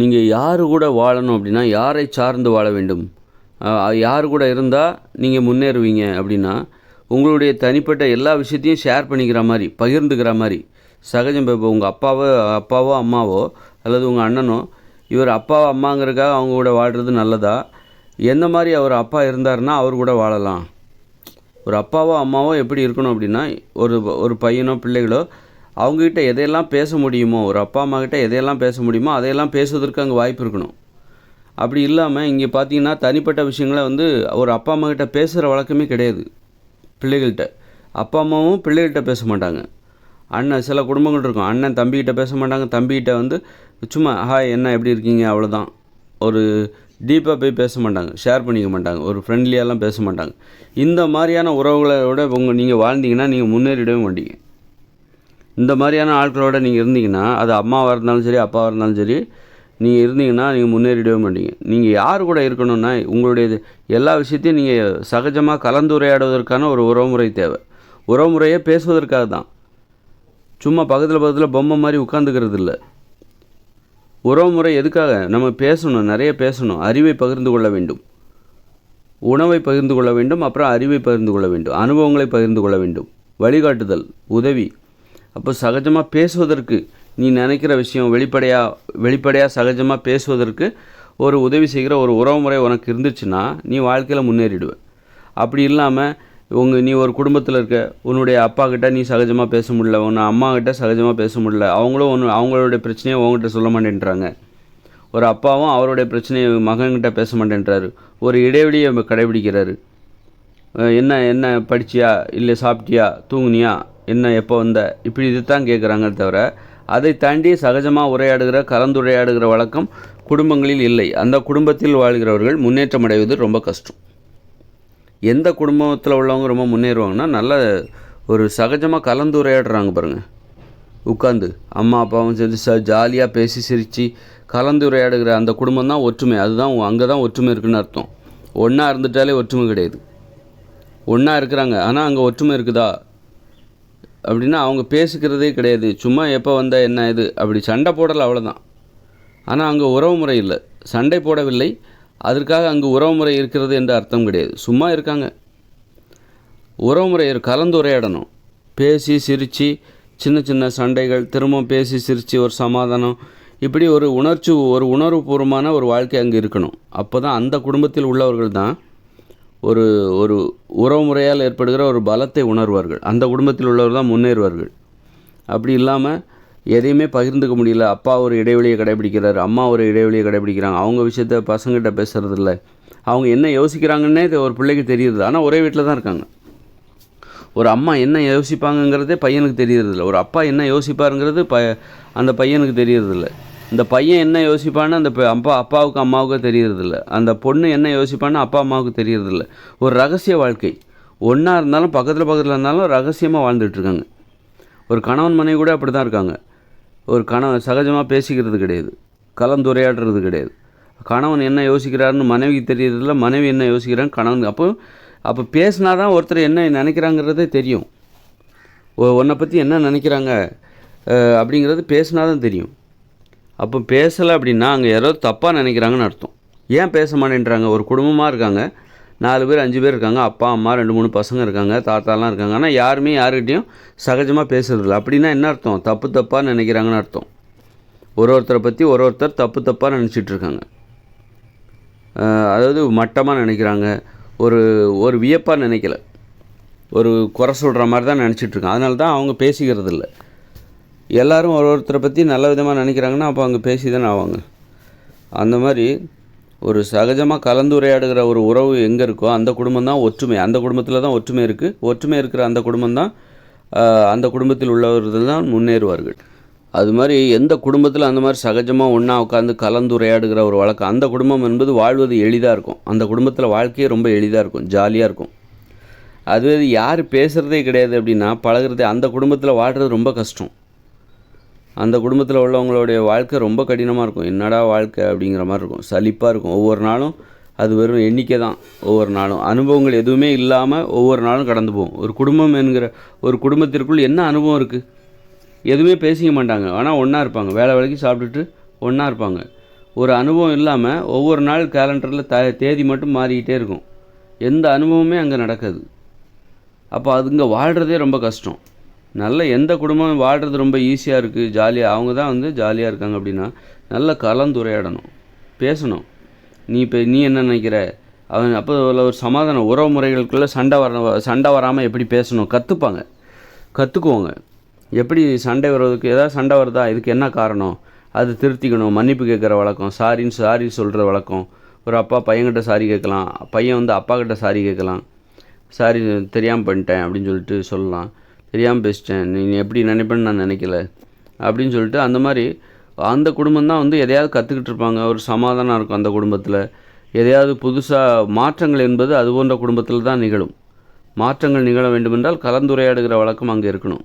நீங்கள் யார் கூட வாழணும் அப்படின்னா யாரை சார்ந்து வாழ வேண்டும்? யார் கூட இருந்தால் நீங்கள் முன்னேறுவீங்க அப்படின்னா உங்களுடைய தனிப்பட்ட எல்லா விஷயத்தையும் ஷேர் பண்ணிக்கிற மாதிரி பகிர்ந்துக்கிற மாதிரி சகஜம் இப்போ உங்கள் அப்பாவோ அப்பாவோ அம்மாவோ அல்லது உங்கள் அண்ணனோ இவர் அப்பாவோ அம்மாங்கிறக்காக அவங்க கூட வாழ்கிறது நல்லதா? எந்த மாதிரி அவர் அப்பா இருந்தாருன்னா அவர் கூட வாழலாம். ஒரு அப்பாவோ அம்மாவோ எப்படி இருக்கணும் அப்படின்னா ஒரு ஒரு பையனோ பிள்ளைகளோ அவங்கக்கிட்ட எதையெல்லாம் பேச முடியுமோ ஒரு அப்பா அம்மாக்கிட்ட எதையெல்லாம் பேச முடியுமோ அதையெல்லாம் பேசுவதற்கு அங்கே வாய்ப்பு இருக்கணும். அப்படி இல்லாமல் இங்கே பார்த்தீங்கன்னா தனிப்பட்ட விஷயங்களை வந்து ஒரு அப்பா அம்மாக்கிட்ட பேசுகிற வழக்கமே கிடையாது பிள்ளைகள்கிட்ட. அப்பா அம்மாவும் பிள்ளைகள்கிட்ட பேச மாட்டாங்க. அண்ணன் சில குடும்பங்கள் இருக்கும். அண்ணன் தம்பிக்கிட்ட பேச மாட்டாங்க. தம்பிக்கிட்ட வந்து சும்மா ஹாய் என்ன எப்படி இருக்கீங்க? அவ்வளோதான் ஒரு டீப்பாக போய் பேச மாட்டாங்க. ஷேர் பண்ணிக்க மாட்டாங்க. ஒரு ஃப்ரெண்ட்லியாலாம் பேச மாட்டாங்க. இந்த மாதிரியான உறவுகளோட உங்கள் நீங்கள் வாழ்ந்தீங்கன்னா நீங்கள் முன்னேறிடவே மாட்டீங்க. இந்த மாதிரியான ஆட்களோட நீங்கள் இருந்தீங்கன்னா அது அம்மாவாக இருந்தாலும் சரி அப்பாவாக இருந்தாலும் சரி நீங்கள் இருந்தீங்கன்னா நீங்கள் முன்னேறிடவே மாட்டீங்க. நீங்கள் யார் கூட இருக்கணும்னா உங்களுடைய இது- எல்லா விஷயத்தையும் நீங்கள் சகஜமாக கலந்துரையாடுவதற்கான ஒரு உறவுமுறை தேவை. உறவுமுறையே பேசுவதற்காக தான். சும்மா பக்கத்தில் பக்கத்தில் பொம்மை மாதிரி உட்காந்துக்கிறது இல்லை. உறவுமுறை எதுக்காக? நம்ம பேசணும் நிறைய பேசணும். அறிவை பகிர்ந்து கொள்ள வேண்டும். உணவை பகிர்ந்து கொள்ள வேண்டும் அப்புறம் அறிவை பகிர்ந்து கொள்ள வேண்டும். அனுபவங்களை பகிர்ந்து கொள்ள வேண்டும். வழிகாட்டுதல் உதவி அப்போ சகஜமாக பேசுவதற்கு நீ நினைக்கிற விஷயம் வெளிப்படையாக வெளிப்படையாக சகஜமாக பேசுவதற்கு ஒரு உதவி செய்கிற ஒரு உறவுமுறை உனக்கு இருந்துச்சுன்னா நீ வாழ்க்கையில் முன்னேறிடுவேன் அப்படி இல்லாமல் உங்கள் நீ ஒரு குடும்பத்தில் இருக்க உன்னுடைய அப்பா கிட்ட நீ சகஜமாக பேச முடியல உன்னை அம்மா கிட்ட சகஜமாக பேச முடியல அவங்களும் ஒன்று அவங்களுடைய பிரச்சனையை உங்ககிட்ட சொல்ல மாட்டேன்றாங்க. ஒரு அப்பாவும் அவருடைய பிரச்சனையை மகன்கிட்ட பேச மாட்டேன்றாரு. ஒரு இடைவெளியை கடைபிடிக்கிறாரு. என்ன என்ன படிச்சியா? இல்லை சாப்பிட்டியா? தூங்குனியா? என்ன எப்போ வந்த? இப்படி இது தான் கேட்குறாங்க தவிர அதை தாண்டி சகஜமாக உரையாடுகிற கலந்துரையாடுகிற வழக்கம் குடும்பங்களில் இல்லை. அந்த குடும்பத்தில் வாழ்கிறவர்கள் முன்னேற்றம் அடைவது ரொம்ப கஷ்டம். எந்த குடும்பத்தில் உள்ளவங்க ரொம்ப முன்னேறுவாங்கன்னா நல்ல ஒரு சகஜமாக கலந்துரையாடுறாங்க பாருங்கள் உட்காந்து அம்மா அப்பாவும் சேர்ந்து ச ஜாலியாக பேசி சிரித்து கலந்துரையாடுகிற அந்த குடும்பம் தான் ஒற்றுமை. அதுதான் அங்கே தான் ஒற்றுமை இருக்குன்னு அர்த்தம். ஒன்றா இருந்துட்டாலே ஒற்றுமை கிடையாது. ஒன்றா இருக்கிறாங்க. ஆனால் அங்கே ஒற்றுமை இருக்குதா? அப்படின்னா அவங்க பேசிக்கிறதே கிடையாது. சும்மா எப்போ வந்தால் என்ன இது? அப்படி சண்டை போடலை அவ்வளோதான் ஆனால் அங்கே உறவுமுறை இல்லை. சண்டை போடவில்லை. அதற்காக அங்கு உறவுமுறை இருக்கிறது என்று அர்த்தம் கிடையாது. சும்மா இருக்காங்க. உறவுமுறை இரு- கலந்துரையாடணும். பேசி சிரித்து சின்ன சின்ன சண்டைகள் திரும்ப பேசி சிரித்து ஒரு சமாதானம். இப்படி ஒரு உணர்ச்சி ஒரு உணர்வுபூர்வமான ஒரு வாழ்க்கை அங்கே இருக்கணும். அப்போ தான் அந்த குடும்பத்தில் உள்ளவர்கள் தான் ஒரு ஒரு உறவுமுறையால் ஏற்படுகிற ஒரு பலத்தை உணர்வார்கள். அந்த குடும்பத்தில் உள்ளவர் தான் முன்னேறுவார்கள். அப்படி இல்லாமல் எதையுமே பகிர்ந்துக்க முடியல. அப்பா ஒரு இடைவெளியை கடைபிடிக்கிறார் அம்மா ஒரு இடைவெளியை கடைபிடிக்கிறாங்க. அவங்க விஷயத்த பசங்கிட்ட பேசுகிறது இல்லை அவங்க என்ன யோசிக்கிறாங்கன்னே ஒரு பிள்ளைக்கு தெரியுது ஆனால் ஒரே வீட்டில் தான் இருக்காங்க. ஒரு அம்மா என்ன யோசிப்பாங்கங்கிறதே பையனுக்கு தெரியறதில்ல. ஒரு அப்பா என்ன யோசிப்பாருங்கிறது ப அந்த பையனுக்கு தெரியறதில்லை. இந்த பையன் என்ன யோசிப்பான்னு அந்த அப்பா அப்பாவுக்கு அம்மாவுக்கு தெரியறதில்ல. அந்த பொண்ணு என்ன யோசிப்பான்னு அப்பா அம்மாவுக்கு தெரியறதில்ல. ஒரு ரகசிய வாழ்க்கை. ஒன்றா இருந்தாலும் பக்கத்தில் பக்கத்தில் இருந்தாலும் ரகசியமாக வாழ்ந்துட்டுருக்காங்க ஒரு கணவன் மனைவி கூட அப்படி தான் இருக்காங்க. ஒரு கணவன் சகஜமாக பேசிக்கிறது கிடையாது. கலந்துரையாடுறது கிடையாது. கணவன் என்ன யோசிக்கிறாருன்னு மனைவிக்கு தெரியறதில்ல. மனைவி என்ன யோசிக்கிறான்னு கணவன் அப்போ அப்போ பேசினா தான் ஒருத்தர் என்ன நினைக்கிறாங்கிறதே தெரியும். ஒ- உன்னை பற்றி என்ன நினைக்கிறாங்க? அப்படிங்கிறது பேசினா தான் தெரியும். அப்போ பேசலை அப்படின்னா அங்கே யாரோ தப்பாக நினைக்கிறாங்கன்னு அர்த்தம். ஏன் பேச மாட்டேன்றாங்க? ஒரு குடும்பமாக இருக்காங்க. நாலு பேர் அஞ்சு பேர் இருக்காங்க. அப்பா அம்மா ரெண்டு மூணு பசங்க இருக்காங்க. தாத்தாலாம் இருக்காங்க. ஆனால் யாருமே யாருக்கிட்டையும் சகஜமாக பேசுறதில்ல. அப்படின்னா என்ன அர்த்தம்? தப்பு தப்பாக நினைக்கிறாங்கன்னு அர்த்தம். ஒரு ஒருத்தரை பற்றி ஒரு ஒருத்தர் தப்பு தப்பாக நினச்சிட்டு இருக்காங்க அதாவது மட்டமாக நினைக்கிறாங்க. ஒரு ஒரு வியப்பாக நினைக்கல. ஒரு குறை சொல்கிற மாதிரி தான் நினச்சிட்டு அதனால தான் அவங்க பேசிக்கிறது இல்லை எல்லாரும் ஒரு ஒருத்தரை பற்றி நல்ல விதமாக நினைக்கிறாங்கன்னா அப்போ அவங்க பேசி தானே ஆவாங்க. அந்த மாதிரி ஒரு சகஜமாக கலந்துரையாடுகிற ஒரு உறவு எங்கே இருக்கோ அந்த குடும்பம் தான் ஒற்றுமை. அந்த குடும்பத்தில் தான் ஒற்றுமை இருக்குது ஒற்றுமை இருக்கிற அந்த குடும்பம் தான் அந்த குடும்பத்தில் உள்ளவர்கள் தான் முன்னேறுவார்கள். அது மாதிரி எந்த குடும்பத்தில் அந்த மாதிரி சகஜமாக ஒன்றா உட்காந்து கலந்துரையாடுகிற ஒரு வழக்கம் அந்த குடும்பம் என்பது வாழ்வது எளிதாக இருக்கும். அந்த குடும்பத்தில் வாழ்க்கையே ரொம்ப எளிதாக இருக்கும் ஜாலியாக இருக்கும். அதுவே யார் பேசுகிறதே கிடையாது அப்படின்னா பழகிறதே அந்த குடும்பத்தில் வாழ்கிறது ரொம்ப கஷ்டம். அந்த குடும்பத்தில் உள்ளவங்களுடைய வாழ்க்கை ரொம்ப கடினமாக இருக்கும். என்னடா வாழ்க்கை அப்படிங்கிற மாதிரி இருக்கும். சலிப்பாக இருக்கும். ஒவ்வொரு நாளும் அது வெறும் எண்ணிக்கை தான். ஒவ்வொரு நாளும். அனுபவங்கள் எதுவுமே இல்லாமல் ஒவ்வொரு நாளும் கடந்து போகும். ஒரு குடும்பம் என்கிற ஒரு குடும்பத்திற்குள் என்ன அனுபவம் இருக்குது எதுவுமே பேசிக்க மாட்டாங்க. ஆனால் ஒன்றா இருப்பாங்க. வேலை வேலைக்கு சாப்பிட்டுட்டு ஒன்றா இருப்பாங்க. ஒரு அனுபவம் இல்லாமல் ஒவ்வொரு நாள் கேலண்டரில் த தேதி மட்டும் மாறிக்கிட்டே இருக்கும். எந்த அனுபவமே அங்கே நடக்காது. அப்போ அதுங்க வாழ்கிறதே ரொம்ப கஷ்டம். நல்ல எந்த குடும்பம் வாழ்கிறது ரொம்ப ஈஸியாக இருக்குது ஜாலியாக அவங்க தான் வந்து ஜாலியாக இருக்காங்க அப்படின்னா நல்ல கலந்துரையாடணும் பேசணும். நீ இப்போ நீ என்ன நினைக்கிற? அவன் அப்போ உள்ள ஒரு சமாதான உறவு முறைகளுக்குள்ளே சண்டை வர சண்டை வராமல் எப்படி பேசணும்? கற்றுப்பாங்க கற்றுக்குவாங்க எப்படி சண்டை வர்றதுக்கு ஏதாவது சண்டை வருதா? இதுக்கு என்ன காரணம்? அது திருத்திக்கணும். மன்னிப்பு கேட்குற வழக்கம் சாரின்னு சாரி சொல்கிற வழக்கம். ஒரு அப்பா பையன்கிட்ட சாரி கேட்கலாம். பையன் வந்து அப்பா கிட்ட சாரி கேட்கலாம். சாரி தெரியாமல் பண்ணிட்டேன் அப்படின்னு சொல்லிட்டு சொல்லலாம். தெரியாமல் பேசிட்டேன். நீ எப்படி நினைப்பேன்னு நான் நினைக்கல. அப்படின்னு சொல்லிட்டு அந்த மாதிரி அந்த குடும்பம் தான் வந்து எதையாவது கற்றுக்கிட்டு இருப்பாங்க. ஒரு சமாதானம் இருக்கும் அந்த குடும்பத்தில். எதையாவது புதுசாக மாற்றங்கள் என்பது அது போன்ற குடும்பத்தில் தான் நிகழும். மாற்றங்கள் நிகழ வேண்டுமென்றால் கலந்துரையாடுகிற வழக்கம் அங்கே இருக்கணும்.